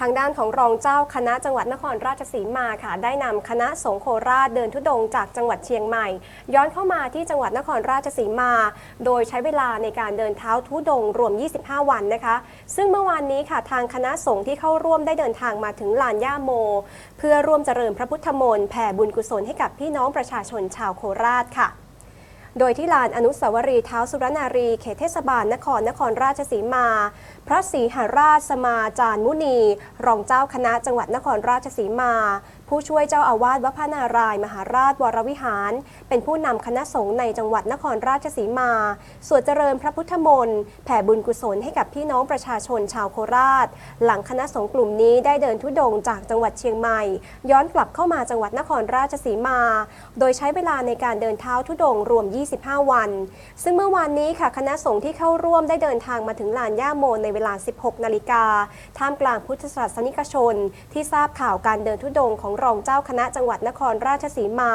ทางด้านของรองเจ้าคณะจังหวัดนครราชสีมาค่ะ ได้นำคณะสงฆ์โคราชเดินทุดงจากจังหวัดเชียงใหม่ ย้อนเข้ามาที่จังหวัดนครราชสีมา โดยใช้เวลาในการเดินเท้าทุดงรวม 25 วันนะคะ ซึ่งเมื่อวานนี้ค่ะทางคณะสงฆ์ที่เข้าร่วมได้เดินทางมาถึงลานย่าโม เพื่อร่วมเจริญพระพุทธมนต์แผ่บุญกุศลให้กับพี่น้องประชาชนชาวโคราชค่ะ โดยที่ลานอนุสาวรีย์เท้าสุรนารี เขตเทศบาลนครนครราชสีมา พระศรีหราชสมาจารย์มุนี รองเจ้าคณะจังหวัดนครราชสีมาผู้ช่วยเจ้าอาวาสวัดพระนารายมหาราชวรวิหาร เป็นผู้นำคณะสงฆ์ในจังหวัดนครราชสีมา สวดเจริญพระพุทธมนต์แผ่บุญกุศลให้กับพี่น้องประชาชนชาวโคราช หลังคณะสงฆ์กลุ่มนี้ได้เดินทุดงจากจังหวัดเชียงใหม่ ย้อนกลับเข้ามาจังหวัดนครราชสีมา โดยใช้เวลาในการเดินเท้าทุดงรวม 25 วัน ซึ่งเมื่อวานนี้ค่ะคณะสงฆ์ที่เข้าร่วมได้เดินทางมาถึงลานย่าโมในเวลา 16 นาฬิกาท่ามกลางพุทธศาสนิกชน ที่ทราบข่าวการเดินทุดงของรองเจ้าคณะจังหวัดนครราชสีมา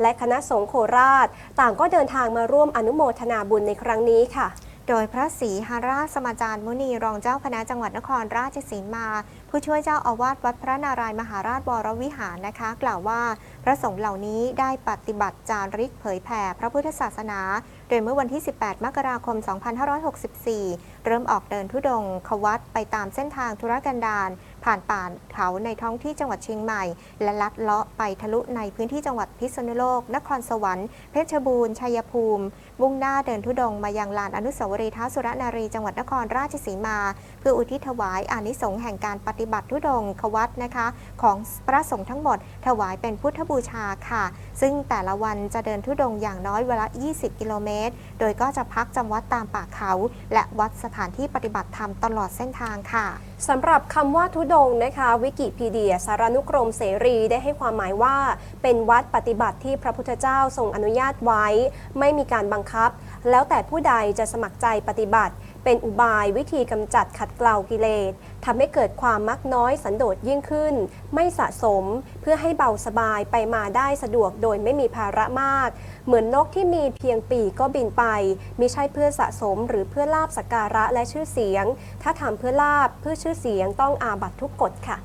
และคณะสงฆ์โคราช ต่างก็เดินทางมาร่วมอนุโมทนาบุญในครั้งนี้ค่ะโดยพระศรีหราชสมาจารย์มุนีรองเจ้าคณะจังหวัดนครราชสีมา ผู้ช่วยเจ้าอาวาสวัดพระนารายมหาราชวรวิหารนะคะ กล่าวว่าพระสงฆ์เหล่านี้ได้ปฏิบัติจาริกเผยแผ่พระพุทธศาสนา โดยเมื่อวันที่ 18 มกราคม 2564 เริ่มออกเดินทุดงค์ขวัดไปตามเส้นทางธุรกันดาร ผ่านป่าเขาในท้องที่จังหวัดเชียงใหม่ และลัดเลาะไปทะลุในพื้นที่จังหวัดพิษณุโลก นครสวรรค์ เพชรบูรณ์ ชัยภูมิ มุ่งหน้าเดินทุดงค์มายังลานอนุสาวรีย์ท้าวสุรนารีจังหวัดนครราชสีมา เพื่ออุทิศถวายอานิสงส์แห่งการปฏิบัติทุดงค์ขวัดนะคะ ของพระสงฆ์ทั้งหมด ถวายเป็นพุทธบูชาค่ะ ซึ่งแต่ละวันจะเดินทุดงค์อย่างน้อยเวลา 20 กิโลเมตร โดยก็จะพักจำวัดตามป่าเขา และวัดสถานที่ปฏิบัติธรรมตลอดเส้นทางค่ะสำหรับคำว่าทุดงนะคะวิกิพีเดีย สารานุกรมเสรีได้ให้ความหมายว่า เป็นวัดปฏิบัติที่พระพุทธเจ้าทรงอนุญาตไว้ ไม่มีการบังคับ แล้วแต่ผู้ใดจะสมัครใจปฏิบัติ เป็นอุบายวิธีกำจัดขัดเกลากิเลสทำให้เกิดความมักน้อยสันโดษยิ่งขึ้น ไม่สะสมเพื่อให้เบาสบายไปมาได้สะดวกโดยไม่มีภาระมาก เหมือนนกที่มีเพียงปีกก็บินไปมิใช่เพื่อสะสมหรือเพื่อลาบสักการะและชื่อเสียง ถ้าทำเพื่อลาบเพื่อชื่อเสียงต้องอาบัตทุกกฎค่ะ